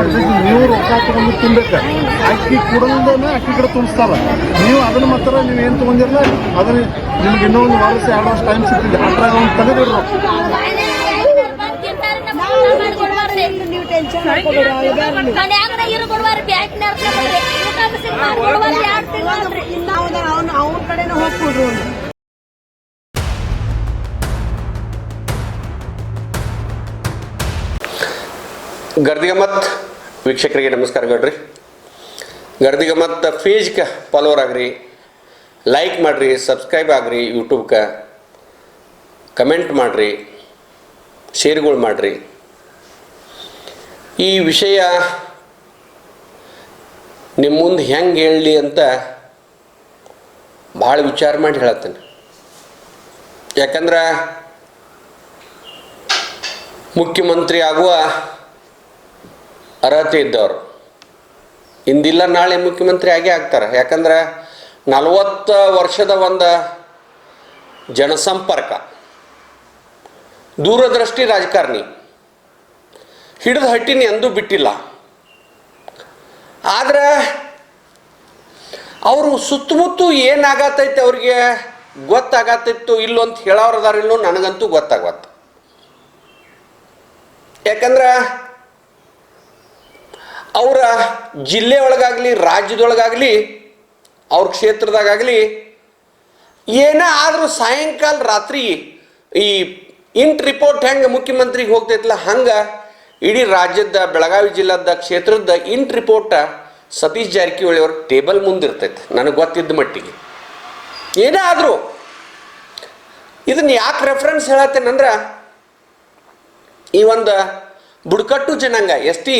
ಮಾಡ್ತೀವಿ ನೀವು ರೊಕ್ಕ ತಗೊಂಡು ತಿನ್ಬೇಕು. ಅಕ್ಕಿ ಕುಡಲ್ದೇನೆ ಅಕ್ಕಿ ಕಡೆ ತುಂಬಿಸ್ತಾರ. ನೀವು ಅದನ್ನ ಮಾತ್ರ ನೀವು ಏನು ತಗೊಂಡಿರಲ್ಲ, ಅದನ್ನ ನಿಮ್ಗೆ ಇನ್ನೂ ಒಂದು ವರ್ಷ ಎರಡು ವರ್ಷ ಟೈಮ್ ಸಿಗ್ತಿದೆ. ಅದ್ರಾಗ ಒಂದು ತಿಂಗಳು ಅವ್ನ ಕಡೆನೇ ಅವ್ನು. ಗರ್ದಿಗಮತ್ ವೀಕ್ಷಕರಿಗೆ ನಮಸ್ಕಾರ ಬಿಡ್ರಿ ಗರ್ದಿಗ ಮತ್ತು ಫೇಜ್ಗೆ ಫಾಲೋವರ್ ಆಗ್ರಿ ಲೈಕ್ ಮಾಡಿರಿ ಸಬ್ಸ್ಕ್ರೈಬ್ ಆಗ್ರಿ ಯೂಟ್ಯೂಬ್ಗೆ ಕಮೆಂಟ್ ಮಾಡಿರಿ ಶೇರ್ಗಳು ಮಾಡಿರಿ. ಈ ವಿಷಯ ನಿಮ್ಮ ಮುಂದೆ ಹೆಂಗೆ ಹೇಳಲಿ ಅಂತ ಭಾಳ ವಿಚಾರ ಮಾಡಿ ಹೇಳತ್ತೇನೆ. ಯಾಕಂದ್ರೆ ಮುಖ್ಯಮಂತ್ರಿ ಆಗುವ ಅರ್ಹತೆ ಇದ್ದವರು. ಇಂದಿಲ್ಲ ನಾಳೆ ಮುಖ್ಯಮಂತ್ರಿ ಆಗೇ ಆಗ್ತಾರೆ. ಯಾಕಂದ್ರೆ ನಲವತ್ತು ವರ್ಷದ ಒಂದು ಜನಸಂಪರ್ಕ, ದೂರದೃಷ್ಟಿ ರಾಜಕಾರಣಿ, ಹಿಡಿದು ಹಟ್ಟಿನಿ ಎಂದೂ ಬಿಟ್ಟಿಲ್ಲ. ಆದ್ರೆ ಅವರು ಸುತ್ತಮುತ್ತ ಏನಾಗತೈತೆ ಅವ್ರಿಗೆ ಗೊತ್ತಾಗತ್ತಿತ್ತು ಇಲ್ಲೋ ಅಂತ ಹೇಳೋರು ಅದಾರ ನನಗಂತೂ ಗೊತ್ತಾಗತ್ತೆ ಯಾಕಂದ್ರೆ ಅವರ ಜಿಲ್ಲೆ ಒಳಗಾಗಲಿ ರಾಜ್ಯದೊಳಗಾಗಲಿ, ಅವ್ರ ಕ್ಷೇತ್ರದಾಗಲಿ ಏನೇ ಆದರೂ ಸಾಯಂಕಾಲ ರಾತ್ರಿ ಈ ಇಂಟ್ ರಿಪೋರ್ಟ್ ಹೆಂಗೆ ಮುಖ್ಯಮಂತ್ರಿಗೆ ಹೋಗ್ತೈತಲ್ಲ ಹಂಗೆ ಇಡೀ ರಾಜ್ಯದ ಬೆಳಗಾವಿ ಜಿಲ್ಲಾದ ಕ್ಷೇತ್ರದ ಇಂಟ್ ರಿಪೋರ್ಟ ಸತೀಶ್ ಜಾರಕಿಹೊಳಿ ಅವ್ರ ಟೇಬಲ್ ಮುಂದಿರ್ತೈತೆ, ನನಗೆ ಗೊತ್ತಿದ್ದ ಮಟ್ಟಿಗೆ. ಏನೇ ಆದರೂ. ಇದನ್ನು ಯಾಕೆ ರೆಫರೆನ್ಸ್ ಹೇಳತ್ತೇನಂದ್ರೆ, ಈ ಒಂದು ಬುಡಕಟ್ಟು ಜನಾಂಗ, ಎಸ್ ಟಿ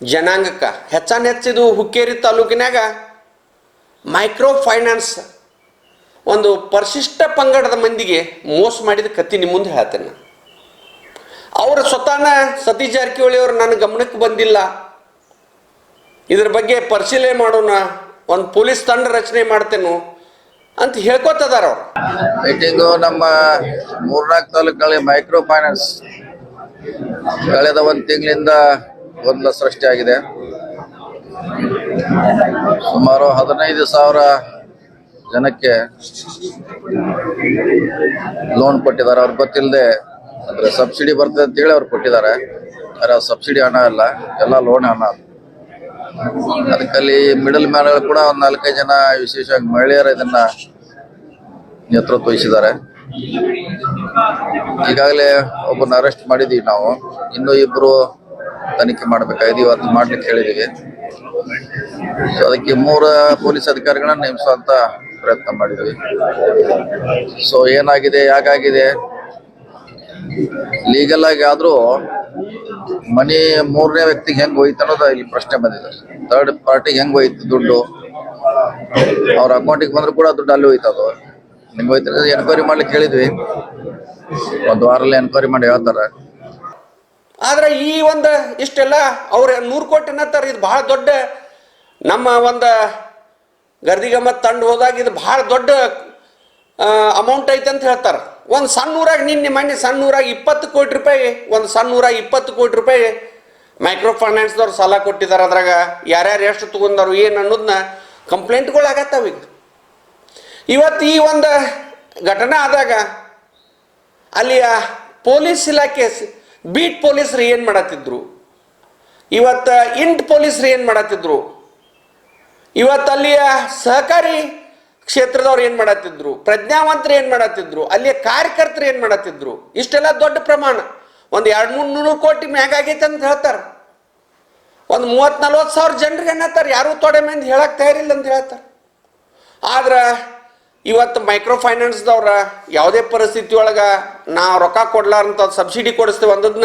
ಜನಾಂಗಕ್ಕೆ, ಹೆಚ್ಚಾನ ಹೆಚ್ಚಿದು ಹುಕ್ಕೇರಿ ತಾಲೂಕಿನಾಗ ಮೈಕ್ರೋ ಫೈನಾನ್ಸ್ ಒಂದು ಪರಿಶಿಷ್ಟ ಪಂಗಡದ ಮಂದಿಗೆ ಮೋಸ ಮಾಡಿದ ಕತ್ತಿ ನಿಮ್ಮ ಮುಂದೆ ಹೇಳ್ತೇನೆ ಅವರ ಸ್ವತಃನ ಸತೀಶ್ ಜಾರಕಿಹೊಳಿ ಅವರು ನನ್ನ ಗಮನಕ್ಕೆ ಬಂದಿಲ್ಲ. ಇದ್ರ ಬಗ್ಗೆ ಪರಿಶೀಲನೆ ಮಾಡೋಣ, ಒಂದು ಪೊಲೀಸ್ ತಂಡ ರಚನೆ ಮಾಡ್ತೇನು ಅಂತ ಹೇಳ್ಕೊತದಾರ ಅವ್ರು. ನಮ್ಮ ಮೂರ್ನಾಲ್ಕು ತಾಲೂಕಲ್ಲಿ ಮೈಕ್ರೋ ಫೈನಾನ್ಸ್ ಕಳೆದ ಒಂದು ತಿಂಗಳಿಂದ ಗೊಂದಲ ಸೃಷ್ಟಿಯಾಗಿದೆ ಸುಮಾರು ಹದಿನೈದು ಸಾವಿರ ಜನಕ್ಕೆ ಲೋನ್ ಕೊಟ್ಟಿದ್ದಾರೆ. ಅವ್ರಿಗೆ ಗೊತ್ತಿಲ್ಲದೆ ಅಂದ್ರೆ ಸಬ್ಸಿಡಿ ಬರ್ತದೆ ಅಂತೇಳಿ ಅವ್ರು ಕೊಟ್ಟಿದ್ದಾರೆ. ಆದರೆ ಸಬ್ಸಿಡಿ ಹಣ ಅಲ್ಲ, ಎಲ್ಲ ಲೋನ್ ಹಣ ಅದಕ್ಕಲ್ಲಿ ಮಿಡಲ್ ಮ್ಯಾನ್ಗಳು ಕೂಡ ಒಂದು ನಾಲ್ಕೈದು ಜನ ವಿಶೇಷವಾಗಿ ಮಹಿಳೆಯರು ಇದನ್ನ ನೇತೃತ್ವ ವಹಿಸಿದ್ದಾರೆ ಈಗಾಗಲೇ ಒಬ್ಬನ ಅರೆಸ್ಟ್ ಮಾಡಿದೀವಿ ನಾವು. ಇನ್ನೂ ಇಬ್ರು ತನಿಖೆ ಮಾಡ್ಬೇಕಾಗಿದೆ ಇವತ್ತು ಮಾಡ್ಲಿಕ್ಕೆ ಹೇಳಿದೀವಿ ಸೊ ಅದಕ್ಕೆ ಮೂರ ಪೊಲೀಸ್ ಅಧಿಕಾರಿಗಳನ್ನ ನೇಮಿಸುವಂತ ಪ್ರಯತ್ನ ಮಾಡಿದ್ವಿ ಸೊ ಏನಾಗಿದೆ ಯಾಕಾಗಿದೆ ಲೀಗಲ್ ಆಗಿ ಆದ್ರೂ ಮನಿ ಮೂರನೇ ವ್ಯಕ್ತಿಗೆ ಹೆಂಗ್ ಹೋಯ್ತು ಅನ್ನೋದು ಇಲ್ಲಿ ಪ್ರಶ್ನೆ ಬಂದಿದೆ. ಥರ್ಡ್ ಪಾರ್ಟಿ ಹೆಂಗ್ ಹೋಯ್ತು ದುಡ್ಡು? ಅವ್ರ ಅಕೌಂಟಿಗೆ ಬಂದ್ರು ಕೂಡ ದುಡ್ಡು ಅಲ್ಲಿ ಹೋಯ್ತು ಅದು ಹೆಂಗ್ ಹೋಯ್ತು ಎನ್ಕ್ವೈರಿ ಮಾಡ್ಲಿಕ್ಕೆ ಹೇಳಿದ್ವಿ. ಒಂದು ವಾರಲ್ಲಿ ಎನ್ಕ್ವೈರಿ ಮಾಡಿ ಹೇಳ್ತಾರೆ. ಆದ್ರೆ ಈ ಒಂದು ಇಷ್ಟೆಲ್ಲ ಅವ್ರ ನೂರು ಕೋಟಿ ಅನ್ನತ್ತಾರ. ಇದು ಬಹಳ ದೊಡ್ಡ ನಮ್ಮ ಒಂದು ಗರ್ದಿಗಮ್ಮತ್ ತಂಡ ಹೋದಾಗ ಇದು ಬಹಳ ದೊಡ್ಡ ಅಮೌಂಟ್ ಐತೆ ಅಂತ ಹೇಳ್ತಾರೆ. ಒಂದು ಸಣ್ಣ ಊರಾಗ ನಿನ್ನೆ ಮೊನ್ನೆ ಸಣ್ಣ ಊರಾಗ ಇಪ್ಪತ್ತು ಕೋಟಿ ರೂಪಾಯಿ, ಒಂದು ಸಣ್ಣ ಊರಾಗ ಇಪ್ಪತ್ತು ಕೋಟಿ ರೂಪಾಯಿ ಮೈಕ್ರೋ ಫೈನಾನ್ಸ್ದವ್ರು ಸಾಲ ಕೊಟ್ಟಿದ್ದಾರೆ ಅದ್ರಾಗ. ಯಾರ್ಯಾರು ಎಷ್ಟು ತೊಗೊಂಡವ್ರು ಏನು ಅನ್ನೋದನ್ನ ಕಂಪ್ಲೇಂಟ್ಗಳು ಆಗತ್ತಾವ ಈಗ. ಇವತ್ತು ಈ ಒಂದು ಘಟನೆ ಆದಾಗ ಅಲ್ಲಿಯ ಪೊಲೀಸ್ ಇಲಾಖೆ ಬೀಟ್ ಪೊಲೀಸರು ಏನು ಮಾಡತ್ತಿದ್ರು? ಇವತ್ತು ಇಂಟ್ ಪೊಲೀಸರು ಏನು ಮಾಡತ್ತಿದ್ರು? ಇವತ್ತು ಅಲ್ಲಿಯ ಸಹಕಾರಿ ಕ್ಷೇತ್ರದವ್ರು ಏನು ಮಾಡತ್ತಿದ್ರು? ಪ್ರಜ್ಞಾವಂತರು ಏನು ಮಾಡತ್ತಿದ್ರು? ಅಲ್ಲಿಯ ಕಾರ್ಯಕರ್ತರು ಏನು ಮಾಡತ್ತಿದ್ರು? ಇಷ್ಟೆಲ್ಲ ದೊಡ್ಡ ಪ್ರಮಾಣ. ಒಂದು ಎರಡು ಮೂರು ನೂರು ಕೋಟಿ ಮ್ಯಾಗ ಆಗೈತೆ ಅಂತ ಹೇಳ್ತಾರೆ. ಒಂದು ಮೂವತ್ತು ನಲ್ವತ್ತು ಸಾವಿರ ಜನರಿಗೆ ಅನ್ನತ್ತಾರೆ. ಯಾರೂ ತೊಡೆ ಮಂದಿ ಹೇಳಕ್ಕೆ ತಯಾರಿಲ್ಲ ಅಂತ ಹೇಳ್ತಾರೆ. ಆದ್ರೆ ಇವತ್ತು ಮೈಕ್ರೋ ಫೈನಾನ್ಸ್ದವ್ರ ಯಾವುದೇ ಪರಿಸ್ಥಿತಿ ಒಳಗೆ ನಾವು ರೊಕ್ಕ ಕೊಡ್ಲಾರಂತ ಸಬ್ಸಿಡಿ ಕೊಡಿಸ್ತೇವೆ ಅಂದದನ್ನ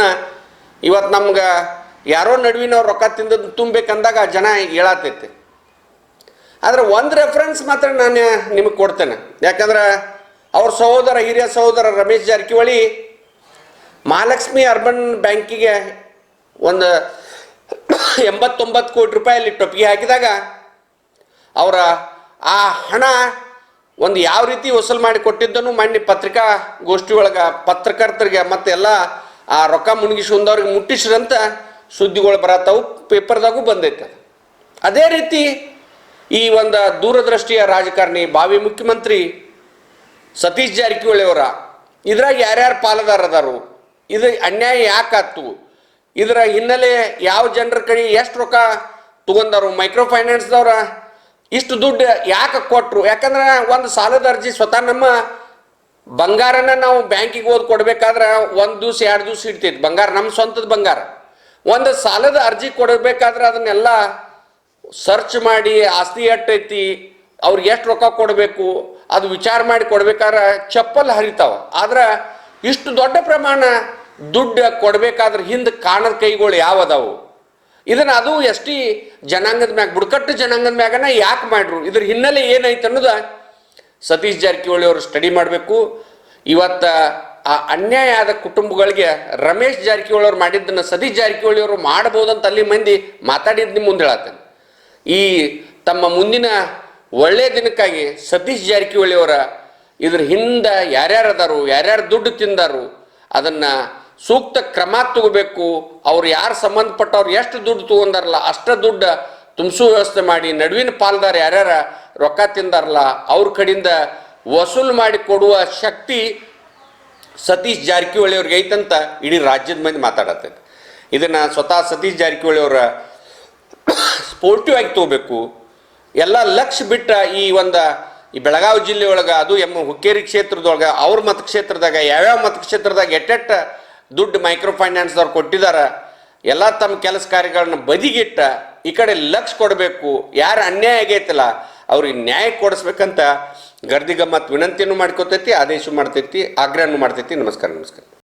ಇವತ್ತು ನಮ್ಗೆ ಯಾರೋ ನಡುವಿನವ್ರು ರೊಕ್ಕ ತಿಂದದ್ದು ತುಂಬಬೇಕಂದಾಗ ಜನ ಹೇಳತೈತಿ. ಆದ್ರೆ ಒಂದು ರೆಫರೆನ್ಸ್ ಮಾತ್ರ ನಾನು ನಿಮಗೆ ಕೊಡ್ತೇನೆ. ಯಾಕಂದ್ರೆ ಅವ್ರ ಸಹೋದರ, ಹಿರಿಯ ಸಹೋದರ ರಮೇಶ್ ಜಾರಕಿಹೊಳಿ ಮಹಾಲಕ್ಷ್ಮಿ ಅರ್ಬನ್ ಬ್ಯಾಂಕಿಗೆ ಒಂದು ಎಂಬತ್ತೊಂಬತ್ತು ಕೋಟಿ ರೂಪಾಯಲ್ಲಿ ಟೊಪ್ಪಿಗೆ ಹಾಕಿದಾಗ ಅವರ ಆ ಹಣ ಒಂದು ಯಾವ ರೀತಿ ವಸೂಲು ಮಾಡಿ ಕೊಟ್ಟಿದ್ದನ್ನು ಮೊನ್ನೆ ಪತ್ರಿಕಾ ಗೋಷ್ಠಿ ಒಳಗೆ ಪತ್ರಕರ್ತರಿಗೆ ಮತ್ತೆಲ್ಲ ಆ ರೊಕ್ಕ ಮುಳುಗಿಸುವಂದವ್ರಿಗೆ ಮುಟ್ಟಿಸ್ರಂತ ಸುದ್ದಿಗಳು ಬರತ್ತವು, ಪೇಪರ್ದಾಗೂ ಬಂದೈತೆ ಅದು. ರೀತಿ ಈ ಒಂದು ದೂರದೃಷ್ಟಿಯ ರಾಜಕಾರಣಿ ಭಾವಿ ಮುಖ್ಯಮಂತ್ರಿ ಸತೀಶ್ ಜಾರಕಿಹೊಳಿ ಅವರ, ಇದ್ರಾಗ ಯಾರ್ಯಾರು ಪಾಲುದಾರ ಅದಾರು ಇದು ಅನ್ಯಾಯ ಯಾಕಾತು ಇದರ ಹಿನ್ನೆಲೆ ಯಾವ ಜನರ ಕಡೆ ಎಷ್ಟು ರೊಕ್ಕ ತಗೊಂಡಾರು, ಮೈಕ್ರೋ ಫೈನಾನ್ಸ್ದವ್ರ ಇಷ್ಟು ದುಡ್ಡು ಯಾಕೆ ಕೊಟ್ಟರು ಯಾಕಂದ್ರೆ ಒಂದು ಸಾಲದ ಅರ್ಜಿ ಸ್ವತಃ ನಮ್ಮ ಬಂಗಾರನ ನಾವು ಬ್ಯಾಂಕಿಗೆ ಹೋದ್ ಕೊಡ್ಬೇಕಾದ್ರೆ ಒಂದು ದಿವ್ಸ, ಎರಡು ದಿವ್ಸ ಇಡ್ತೈತಿ ಬಂಗಾರ ನಮ್ಮ ಸ್ವಂತದ ಬಂಗಾರ. ಒಂದು ಸಾಲದ ಅರ್ಜಿ ಕೊಡಬೇಕಾದ್ರೆ ಅದನ್ನೆಲ್ಲ ಸರ್ಚ್ ಮಾಡಿ, ಆಸ್ತಿ ಎಟ್ಟೈತಿ, ಅವ್ರಿಗೆ ಎಷ್ಟು ರೊಕ್ಕ ಕೊಡಬೇಕು, ಅದು ವಿಚಾರ ಮಾಡಿ ಕೊಡ್ಬೇಕಾದ್ರೆ ಚಪ್ಪಲ್ ಹರಿತಾವ. ಆದ್ರೆ ಇಷ್ಟು ದೊಡ್ಡ ಪ್ರಮಾಣ ದುಡ್ಡು ಕೊಡ್ಬೇಕಾದ್ರೆ ಹಿಂದೆ ಕಾಣದ ಕೈಗಳು ಯಾವದಾವು? ಇದನ್ನ ಅದು ಎಸ್ ಟಿ ಜನಾಂಗದ ಮ್ಯಾಗ, ಬುಡಕಟ್ಟು ಜನಾಂಗದ ಮ್ಯಾಗನ ಯಾಕೆ ಮಾಡ್ರು? ಇದ್ರ ಹಿನ್ನೆಲೆ ಏನೈತೆ ಅನ್ನೋದ ಸತೀಶ್ ಜಾರಕಿಹೊಳಿ ಅವರು ಸ್ಟಡಿ ಮಾಡಬೇಕು. ಇವತ್ತ ಆ ಅನ್ಯಾಯ ಆದ ಕುಟುಂಬಗಳಿಗೆ ರಮೇಶ್ ಜಾರಕಿಹೊಳಿ ಅವ್ರು ಮಾಡಿದ್ದನ್ನು ಸತೀಶ್ ಜಾರಕಿಹೊಳಿ ಅವರು ಮಾಡ್ಬೋದಂತ ಅಲ್ಲಿ ಮಂದಿ ಮಾತಾಡಿದ್ದು ನಿಮ್ಮ ಮುಂದೆ ಹೇಳತ್ತೇನೆ. ಈ ತಮ್ಮ ಮುಂದಿನ ಒಳ್ಳೆಯ ದಿನಕ್ಕಾಗಿ ಸತೀಶ್ ಜಾರಕಿಹೊಳಿ ಅವರ ಇದ್ರ ಹಿಂದೆ ಯಾರ್ಯಾರು ಅದಾರು, ಯಾರ್ಯಾರು ದುಡ್ಡು ತಿಂದಾರು, ಅದನ್ನ ಸೂಕ್ತ ಕ್ರಮ ತಗೋಬೇಕು. ಅವ್ರು ಯಾರು ಸಂಬಂಧಪಟ್ಟವ್ರು ಎಷ್ಟು ದುಡ್ಡು ತಗೊಂಡಾರಲ್ಲ, ಅಷ್ಟ ದುಡ್ಡು ತುಂಬಿಸೋ ವ್ಯವಸ್ಥೆ ಮಾಡಿ ನಡುವಿನ ಪಾಲ್ದಾರ ಯಾರ್ಯಾರ ರೊಕ್ಕ ತಿಂದಾರಲ್ಲ, ಅವ್ರ ಕಡೆಯಿಂದ ವಸೂಲು ಮಾಡಿ ಕೊಡುವ ಶಕ್ತಿ ಸತೀಶ್ ಜಾರಕಿಹೊಳಿ ಅವ್ರಿಗೆ ಐತಂತ ಇಡೀ ರಾಜ್ಯದ ಮಂದಿ ಮಾತಾಡತ್ತೈತೆ. ಇದನ್ನು ಸ್ವತಃ ಸತೀಶ್ ಜಾರಕಿಹೊಳಿ ಅವರ ಸ್ಪೋರ್ಟಿವ್ ಆಗಿ ತಗೋಬೇಕು. ಎಲ್ಲ ಲಕ್ಷ ಬಿಟ್ಟ ಈ ಒಂದು ಈ ಬೆಳಗಾವಿ ಜಿಲ್ಲೆ ಒಳಗೆ, ಅದು ಎಮ್ಮ ಹುಕ್ಕೇರಿ ಕ್ಷೇತ್ರದೊಳಗೆ, ಅವ್ರ ಮತಕ್ಷೇತ್ರದಾಗ, ಯಾವ್ಯಾವ ಮತಕ್ಷೇತ್ರದಾಗ ಎಟ್ಟೆಟ್ಟ ದುಡ್ಡು ಮೈಕ್ರೋ ಫೈನಾನ್ಸ್ದವ್ರು ಕೊಟ್ಟಿದ್ದಾರೆ ಎಲ್ಲ ತಮ್ಮ ಕೆಲಸ ಕಾರ್ಯಗಳನ್ನ ಬದಿಗಿಟ್ಟ, ಈ ಕಡೆ ಲಕ್ಷ ಕೊಡಬೇಕು, ಯಾರು ಅನ್ಯಾಯ ಆಗೈತಲ್ಲ, ಅವ್ರಿಗೆ ನ್ಯಾಯ ಕೊಡಿಸ್ಬೇಕಂತ ಗರ್ದಿಗಮ್ಮತ್ ವಿನಂತಿಯನ್ನು ಮಾಡ್ಕೋತೈತಿ ಆದೇಶ ಮಾಡ್ತೈತಿ, ಆಗ್ರಹನೂ ಮಾಡ್ತೈತಿ. ನಮಸ್ಕಾರ ನಮಸ್ಕಾರ.